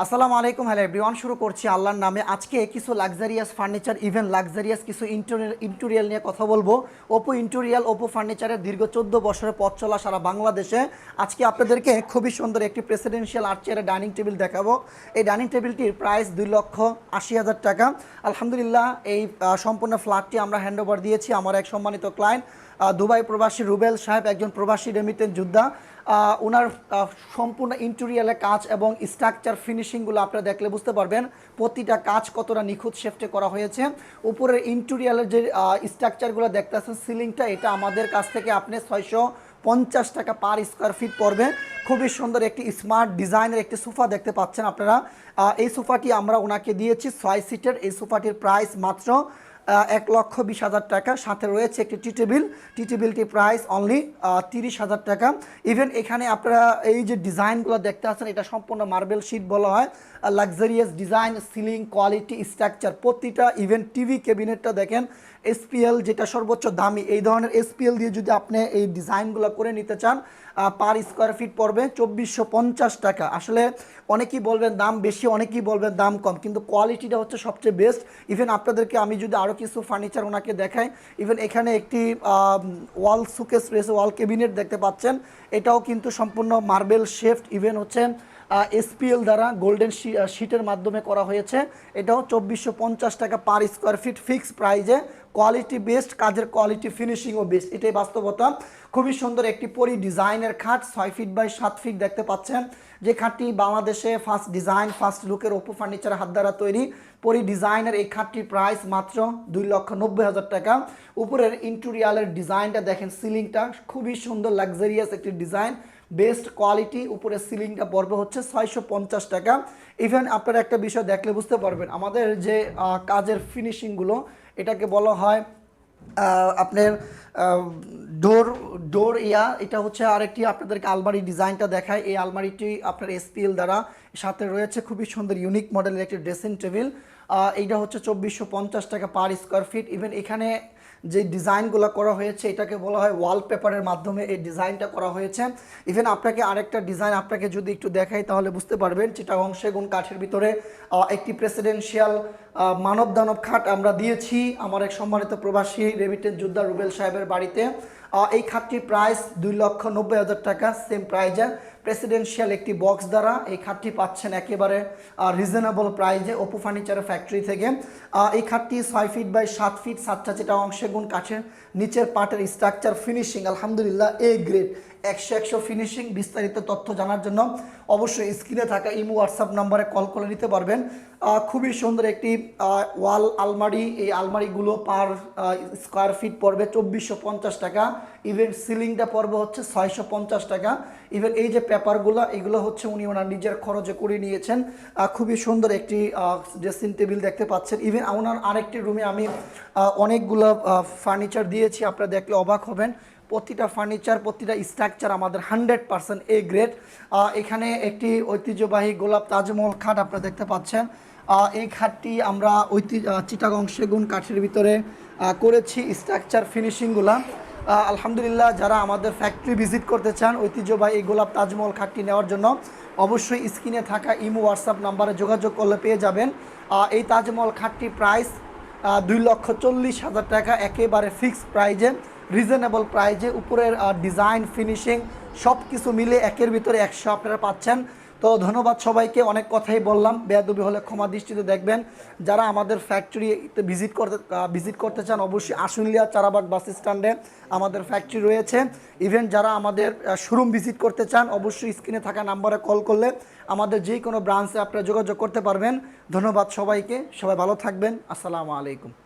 আসসালামু আলাইকুম। Hello everyone, শুরু করছি আল্লাহর নামে। আজকে কিছু লাক্সারিয়াস ফার্নিচার ইভেন লাক্সারিয়াস কিছু ইন্টোরিয়াল নিয়ে কথা বলব। ওপো ইন্টোরিয়াল ওপো ফার্নিচারের দীর্ঘ চোদ্দ বছরের পথ চলা সারা বাংলাদেশে। আজকে আপনাদেরকে খুবই সুন্দর একটি প্রেসিডেন্সিয়াল আর্ট চেয়ারের ডাইনিং টেবিল দেখাবো। এই ডাইনিং টেবিলটির প্রাইস দুই লক্ষ আশি হাজার টাকা। আলহামদুলিল্লাহ, এই সম্পূর্ণ ফ্ল্যাটটি আমরা হ্যান্ড ওভার দিয়েছি আমার এক সম্মানিত ক্লায়েন্ট দুবাই প্রবাসী রুবেল সাহেব একজন প্রবাসী রেমিটেন্স যোদ্ধা। ওনার সম্পূর্ণ ইন্টেরিয়ালের কাজ এবং স্ট্রাকচার ফিনিশিংগুলো আপনারা দেখলে বুঝতে পারবেন প্রতিটা কাজ কতটা নিখুঁত শেফটে করা হয়েছে। উপরের ইন্টেরিয়ালের যে স্ট্রাকচারগুলো দেখতে আছেন সিলিংটা এটা আমাদের কাছ থেকে আপনি ছয়শো পঞ্চাশ টাকা পার স্কোয়ার ফিট পড়বে। খুবই সুন্দর একটি স্মার্ট ডিজাইনের একটি সোফা দেখতে পাচ্ছেন আপনারা। এই সোফাটি আমরা ওনাকে দিয়েছি, ছয় সিটের এই সোফাটির প্রাইস মাত্র এক লক্ষ বিশ হাজার টাকা। সাথে রয়েছে একটি টি টেবিল। টি টেবিলটি প্রাইস অনলি তিরিশ হাজার টাকা। ইভেন এখানে আপনারা এই যে ডিজাইনগুলো দেখতে আছেন, এটা সম্পূর্ণ মার্বেল শিট বলা হয়। Luxurious design ceiling quality structure প্রতিটা ইভেন টিভি ক্যাবিনেটটা দেখেন এসপিএল যেটা সর্বোচ্চ দামি, এই ধরনের এসপিএল দিয়ে যদি আপনি এই ডিজাইনগুলো করে নিতে চান পার স্কোয়ার ফিট পড়বে চব্বিশশো পঞ্চাশ টাকা। আসলে অনেকেই বলবেন দাম বেশি, অনেকেই বলবেন দাম কম, কিন্তু কোয়ালিটিটা হচ্ছে সবচেয়ে বেস্ট ইভেন আপনাদেরকে আমি যদি আরও কিছু ফার্নিচার ওনাকে দেখায় ইভেন এখানে একটি ওয়াল সুকেস রয়েছে ওয়াল ক্যাবিনেট দেখতে পাচ্ছেন। এটাও কিন্তু সম্পূর্ণ মার্বেল শেফট ইভেন হচ্ছে এসপিএল দ্বারা গোল্ডেন শিটের মাধ্যমে করা হয়েছে। এটাও চব্বিশশো টাকা পার স্কোয়ার ফিট ফিক্স প্রাইজে কোয়ালিটি বেস্ট কাজের কোয়ালিটি ফিনিশিংও বেস্ট এটাই বাস্তবতা। খুবই সুন্দর একটি পরি ডিজাইনের খাট, ছয় ফিট বাই সাত ফিট দেখতে পাচ্ছেন। যে খাটটি বাংলাদেশে ফার্স্ট ডিজাইন ফার্স্ট লুকের ওপো ফার্নিচার হাত দ্বারা তৈরি। পরি ডিজাইনের এই খাটটির প্রাইস মাত্র দুই লক্ষ নব্বই হাজার টাকা। উপরের ইন্টুরিয়ালের ডিজাইনটা দেখেন সিলিংটা খুবই সুন্দর লাক্সারিয়াস একটি ডিজাইন বেস্ট কোয়ালিটি উপরে সিলিংটা পড়বে হচ্ছে ছয়শো পঞ্চাশ টাকা। ইভেন আপনারা একটা বিষয় দেখলে বুঝতে পারবেন, আমাদের যে কাজের ফিনিশিংগুলো এটাকে বলা হয় আপনার ডোর ডোর ইয়া। এটা হচ্ছে আরেকটি আপনাদেরকে আলমারি ডিজাইনটা দেখায়। এই আলমারিটি আপনার এসপিএল দ্বারা সাথে রয়েছে। খুবই সুন্দর ইউনিক মডেলের একটি ড্রেসিং টেবিল এইটা হচ্ছে চব্বিশশো টাকা পার স্কোয়ার ফিট ইভেন এখানে যে ডিজাইনগুলো করা হয়েছে, এটাকে বলা হয় ওয়ালপেপারের মাধ্যমে এই ডিজাইনটা করা হয়েছে। ইভেন আপনাকে আরেকটা ডিজাইন আপনাকে যদি একটু দেখাই, তাহলে বুঝতে পারবেন চিটাগং সেগুন কাঠের ভিতরে একটি প্রেসিডেন্সিয়াল মানব দানব খাট আমরা দিয়েছি আমার এক সম্মানিত প্রবাসী রেমিটেন্স যোদ্ধা রুবেল সাহেবের বাড়িতে। এই খাটটির প্রাইস দুই লক্ষ নব্বই হাজার টাকা সেম প্রাইজে প্রেসিডেন্সিয়াল একটি বক্স দ্বারা এই খাটটি পাচ্ছেন একেবারে রিজনেবল প্রাইজে ওপো ফার্নিচারের ফ্যাক্টরি থেকে। এই খাটটি ছয় ফিট বাই সাত ফিট সাতটা যেটা অংশে গুণ কাঠের, নিচের পাটের স্ট্রাকচার ফিনিশিং আলহামদুলিল্লাহ এ গ্রেড একশো একশো ফিনিশিং বিস্তারিত তথ্য জানার জন্য অবশ্যই স্ক্রিনে থাকা ইমো, হোয়াটসঅ্যাপ নাম্বারে কল করে নিতে পারবেন। খুবই সুন্দর একটি ওয়াল আলমারি। এই আলমারিগুলো পার স্কোয়ার ফিট পড়বে চব্বিশশো পঞ্চাশ টাকা। ইভেন সিলিংটা পড়বে হচ্ছে ছয়শো পঞ্চাশ টাকা। ইভেন এই যে পেপারগুলো, এগুলো হচ্ছে উনি ওনার নিজের খরচে করে নিয়েছেন। খুবই সুন্দর একটি ড্রেসিং টেবিল দেখতে পাচ্ছেন। ইভেন ওনার আরেকটি রুমে আমি অনেকগুলো ফার্নিচার দিয়েছি। আপনারা দেখলে অবাক হবেন। প্রতিটা ফার্নিচার প্রতিটা স্ট্রাকচার আমাদের হান্ড্রেড পার্সেন্ট এ গ্রেড এখানে একটি ঐতিহ্যবাহী গোলাপ তাজমহল খাট আপনারা দেখতে পাচ্ছেন। এই খাটটি আমরা ঐতিহ্য চিটাগং সেগুন কাঠের ভিতরে করেছি স্ট্রাকচার ফিনিশিংগুলা আলহামদুলিল্লাহ যারা আমাদের ফ্যাক্টরি ভিজিট করতে চান ঐতিহ্যবাহী এই গোলাপ তাজমহল খাটটি নেওয়ার জন্য, অবশ্যই স্ক্রিনে থাকা ইমো হোয়াটসঅ্যাপ নাম্বারে যোগাযোগ করলে পেয়ে যাবেন। এই তাজমহল খাটটি প্রাইস দুই লক্ষ চল্লিশ হাজার টাকা, একেবারে ফিক্সড প্রাইজে রিজনেবল প্রাইজে উপরের ডিজাইন ফিনিশিং সব কিছু মিলে একের ভিতরে একশো আপনারা পাচ্ছেন। তো ধন্যবাদ সবাইকে, অনেক কথাই বললাম। বেয়াদবি হলে ক্ষমা দৃষ্টিতে দেখবেন। যারা আমাদের ফ্যাক্টরিতে ভিজিট করতে ভিজিট করতে চান, অবশ্যই আশুলিয়া চারাবাগ বাস স্ট্যান্ডে আমাদের ফ্যাক্টরি রয়েছে। ইভেন যারা আমাদের শোরুম ভিজিট করতে চান, অবশ্যই স্ক্রিনে থাকা নাম্বারে কল করলে আমাদের যে কোনো ব্রাঞ্চে আপনারা যোগাযোগ করতে পারবেন। ধন্যবাদ সবাইকে। সবাই ভালো থাকবেন। আসসালামু আলাইকুম।